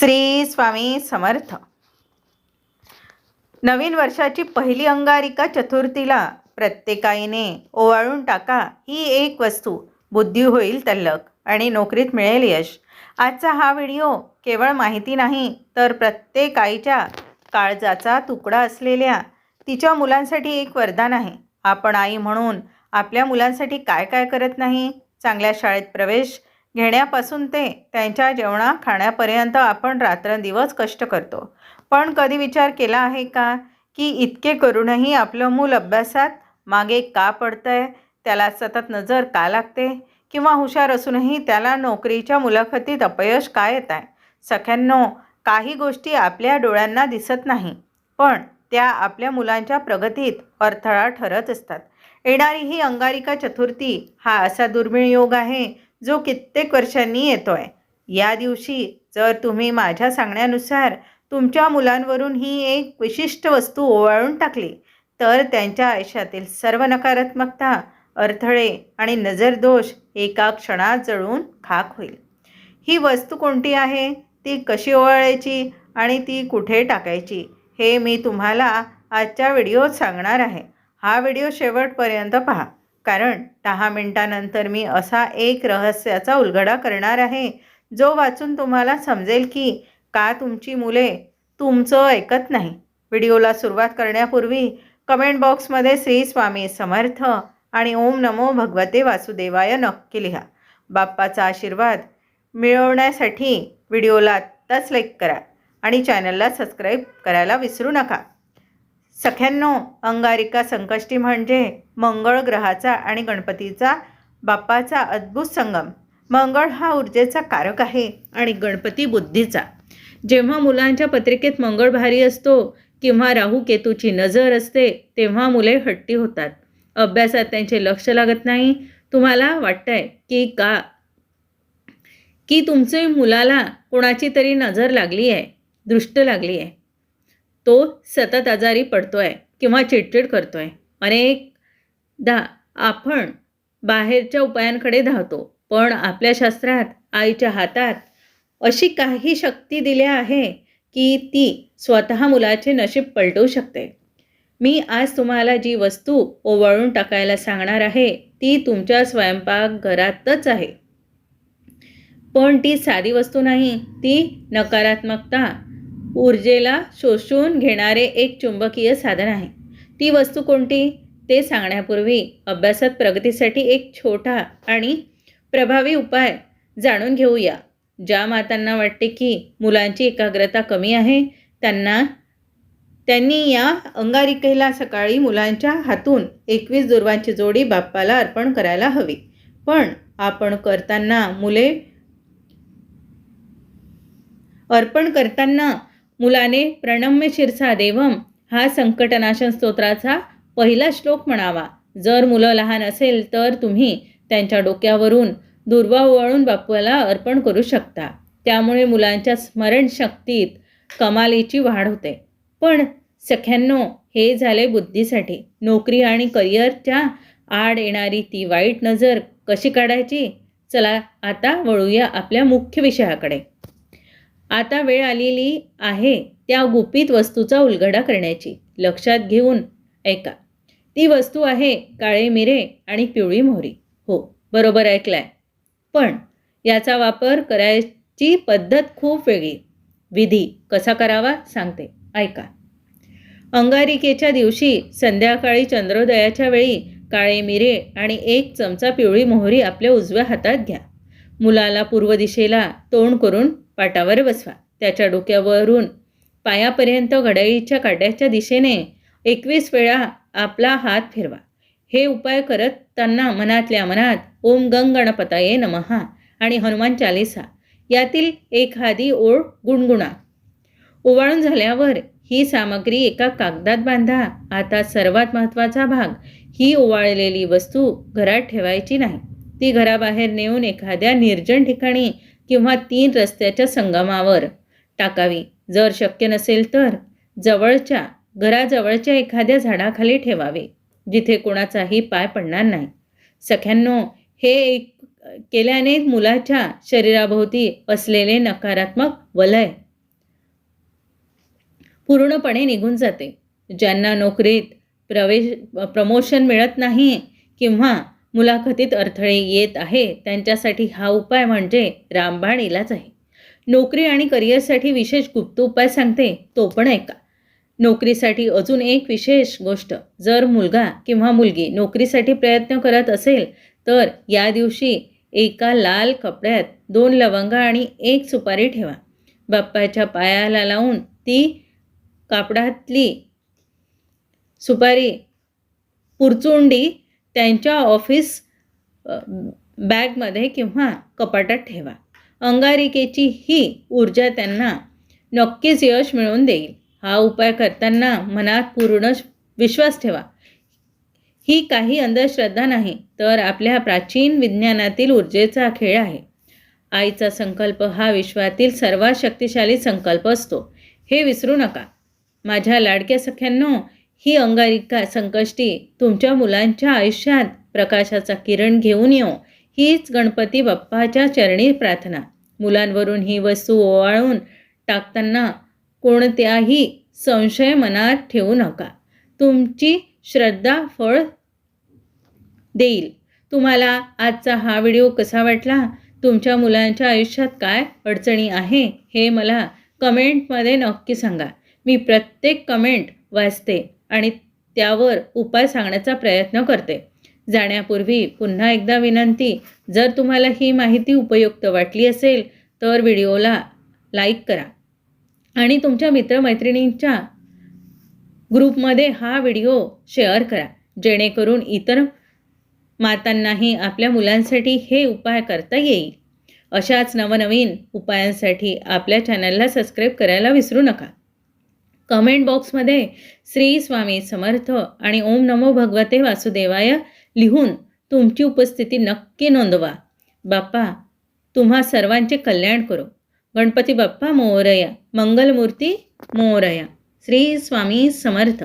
श्री स्वामी समर्थ. नवीन वर्षाची पहिली अंगारिका चतुर्थीला प्रत्येकाईने ओवाळून टाका ही एक वस्तू. बुद्धी होईल तल्लक आणि नोकरीत मिळेल यश. आजचा हा व्हिडिओ केवळ माहिती नाही तर प्रत्येक आईच्या काळजाचा तुकडा असलेल्या तिच्या मुलांसाठी एक वरदान आहे. आपण आई म्हणून आपल्या मुलांसाठी काय काय करत नाही? चांगल्या शाळेत प्रवेश घेण्यापासून ते त्यांच्या जेवणा खाण्यापर्यंत आपण रात्रंदिवस कष्ट करतो. पण कधी विचार केला आहे का की इतके करूनही आपलं मूल अभ्यासात मागे का पडतंय? त्याला सतत नजर का लागते? किंवा हुशार असूनही त्याला नोकरीच्या मुलाखतीत अपयश का येत आहे सख्यांनो काही गोष्टी आपल्या डोळ्यांना दिसत नाही पण त्या आपल्या मुलांच्या प्रगतीत अडथळा ठरत असतात. येणारी ही अंगारिका चतुर्थी हा असा दुर्मिळ योग आहे जो कित्येक वर्षांनी येतो आहे या दिवशी जर तुम्ही माझ्या सांगण्यानुसार तुमच्या मुलांवरून ही एक विशिष्ट वस्तू ओवाळून टाकली तर त्यांच्या आयुष्यातील सर्व नकारात्मकता अडथळे आणि नजरदोष एका क्षणात जळून खाक होईल. ही वस्तू कोणती आहे? ती कशी ओवाळायची आणि ती कुठे टाकायची? हे मी तुम्हाला आजच्या व्हिडिओत सांगणार आहे. हा व्हिडिओ शेवटपर्यंत पहा. कारण दहा मिनिटानंतर मी असा एक रहस्याचा उलगडा करणार आहे जो वाचून तुम्हाला समजेल की का तुमची मुले तुमचं ऐकत नाही. व्हिडिओला सुरुवात करण्यापूर्वी कमेंट बॉक्समध्ये श्री स्वामी समर्थ आणि ओम नमो भगवते वासुदेवाय नक्की लिहा. बाप्पाचा आशीर्वाद मिळवण्यासाठी व्हिडिओला आत्ताच लाईक करा आणि चॅनलला सबस्क्राईब करायला विसरू नका. सख्यांनो अंगारिका संकष्टी म्हणजे मंगळ ग्रहाचा आणि गणपतीचा बाप्पाचा अद्भुत संगम. मंगळ हा ऊर्जेचा कारक आहे आणि गणपती बुद्धीचा. जेव्हा मुलांच्या पत्रिकेत मंगळ भारी असतो किंवा राहू केतूची नजर असते तेव्हा मुले हट्टी होतात. अभ्यासात त्यांचे लक्ष लागत नाही. तुम्हाला वाटतंय की का? की तुमचे मुलाला कोणाची तरी नजर लागली आहे दृष्ट लागली आहे तो सतत आजारी पडतो आहे किंवा चिडचिड करतो आहे अनेक अनेकदा आपण बाहेरच्या उपायांकडे धावतो पण आपल्या शास्त्रात आईच्या हातात अशी काही शक्ती दिल्या आहे की ती स्वतः मुलाचे नशीब पलटवू शकते. मी आज तुम्हाला जी वस्तू ओवाळून टाकायला सांगणार आहे ती तुमच्या स्वयंपाकघरातच आहे. पण ती साधी वस्तू नाही ती नकारात्मकता ऊर्जेला शोषून घेणारे एक चुंबकीय साधन आहे. ती वस्तू कोणती? ते सांगण्यापूर्वी अभ्यासात प्रगतीसाठी एक छोटा आणि प्रभावी उपाय जाणून घेऊया. ज्या मातांना वाटते की मुलांची एकाग्रता कमी आहे त्यांना त्यांनी या अंगारिकेला सकाळी मुलांच्या हातून एकवीस दुर्वांची जोडी बाप्पाला अर्पण करायला हवी. पण आपण करताना मुले अर्पण करताना मुलाने प्रणम्य शिरसा देवम हा संकटनाशन स्तोत्राचा पहिला श्लोक म्हणावा. जर मुलं लहान असेल तर तुम्ही त्यांच्या डोक्यावरून दुर्वा वळून बाप्पाला अर्पण करू शकता. त्यामुळे मुलांच्या स्मरणशक्तीत कमालीची वाढ होते. पण सख्यांनो हे झाले बुद्धीसाठी. नोकरी आणि करिअरच्या आड येणारी ती वाईट नजर कशी काढायची? चला आता वळूया आपल्या मुख्य विषयाकडे. आता वेळ आलेली आहे त्या गुपित वस्तूचा उलगडा करण्याची. लक्षात घेऊन ऐका. ती वस्तू आहे काळे मिरे आणि पिवळी मोहरी. हो बरोबर ऐकलाय. पण याचा वापर करायची पद्धत खूप वेगळी. विधी कसा करावा सांगते. ऐका. अंगारिकेच्या दिवशी संध्याकाळी चंद्रोदयाच्या वेळी काळे मिरे आणि एक चमचा पिवळी मोहरी आपल्या उजव्या हातात घ्या. मुलाला पूर्व दिशेला तोंड करून पाटावर बसवा. त्याच्या डोक्यावरून पायापर्यंत घड्याळीच्या काड्याच्या दिशेने एकवीस वेळा आपला हात फिरवा. हे उपाय करत त्यांना मनातल्या मनात ओम गंग गणपताये नमहा आणि हनुमान चालिसा यातील एखादी ओळ गुणगुणा. ओवाळून झाल्यावर ही सामग्री एका कागदात बांधा. आता सर्वात महत्त्वाचा भाग ही ओवाळलेली वस्तू घरात ठेवायची नाही. ती घराबाहेर नेऊन एखाद्या निर्जन ठिकाणी किंवा तीन रस्त्याच्या संगमावर टाकावी. जर शक्य नसेल तर जवळच्या घराजवळच्या एखाद्या झाडाखाली ठेवावे जिथे कोणाचाही पाय पडणार नाही. सख्यांनो हे एक केल्याने मुलाच्या शरीराभोवती असलेले नकारात्मक वलय पूर्णपणे निघून जाते. ज्यांना नोकरीत प्रवेश प्रमोशन मिळत नाही किंवा मुलाखतीत अडथळे येत आहे. त्यांच्यासाठी हा उपाय म्हणजे रामबाण इलाज आहे. नोकरी आणि करिअरसाठी विशेष गुप्त उपाय सांगते तो पण ऐका नोकरीसाठी अजून एक विशेष गोष्ट जर मुलगा किंवा मुलगी नोकरीसाठी प्रयत्न करत असेल तर या दिवशी एका लाल कपड्यात दोन लवंगा आणि एक सुपारी ठेवा. बाप्पाच्या पायाला लावून ती कापडातली सुपारी पुरचुंडी त्यांच्या ऑफिस बॅगमध्ये किंवा कपाटात ठेवा. अंगारिकेची ही ऊर्जा त्यांना नक्कीच यश मिळवून देईल. हा उपाय करताना मनात पूर्ण विश्वास ठेवा. ही काही अंधश्रद्धा नाही तर आपल्या प्राचीन विज्ञानातील ऊर्जेचा खेळ आहे. आईचा संकल्प हा विश्वातील सर्वात शक्तिशाली संकल्प असतो. हे विसरू नका. माझ्या लाडक्या सख्यांनो ही अंगारिका संकष्टी तुमच्या मुलांच्या आयुष्यात प्रकाशाचा किरण घेऊन येऊ हीच गणपती बाप्पाच्या चरणी प्रार्थना. मुलांवरून ही वस्तू ओवाळून टाकताना कोणत्याही संशय मनात ठेवू नका. तुमची श्रद्धा फळ देईल. तुम्हाला आजचा हा व्हिडिओ कसा वाटला? तुमच्या मुलांच्या आयुष्यात काय अडचणी आहे? हे मला कमेंटमध्ये नक्की सांगा. मी प्रत्येक कमेंट वाचते. आणि त्यावर उपाय सांगण्याचा प्रयत्न करते. जाण्यापूर्वी पुन्हा एकदा विनंती जर तुम्हाला ही माहिती उपयुक्त वाटली असेल तर व्हिडिओला लाईक करा. आणि तुमच्या मित्रमैत्रिणींच्या ग्रुपमध्ये हा व्हिडिओ शेअर करा जेणेकरून इतर मातांनाही आपल्या मुलांसाठी हे उपाय करता येईल. अशाच नवनवीन उपायांसाठी आपल्या चॅनलला सबस्क्राईब करायला विसरू नका. कमेंट बॉक्समध्ये श्री स्वामी समर्थ आणि ओम नमो भगवते वासुदेवाय लिहून तुमची उपस्थिती नक्की नोंदवा. बाप्पा तुम्हा सर्वांचे कल्याण करो. गणपती बाप्पा मोरया मंगलमूर्ती मोरया. श्री स्वामी समर्थ.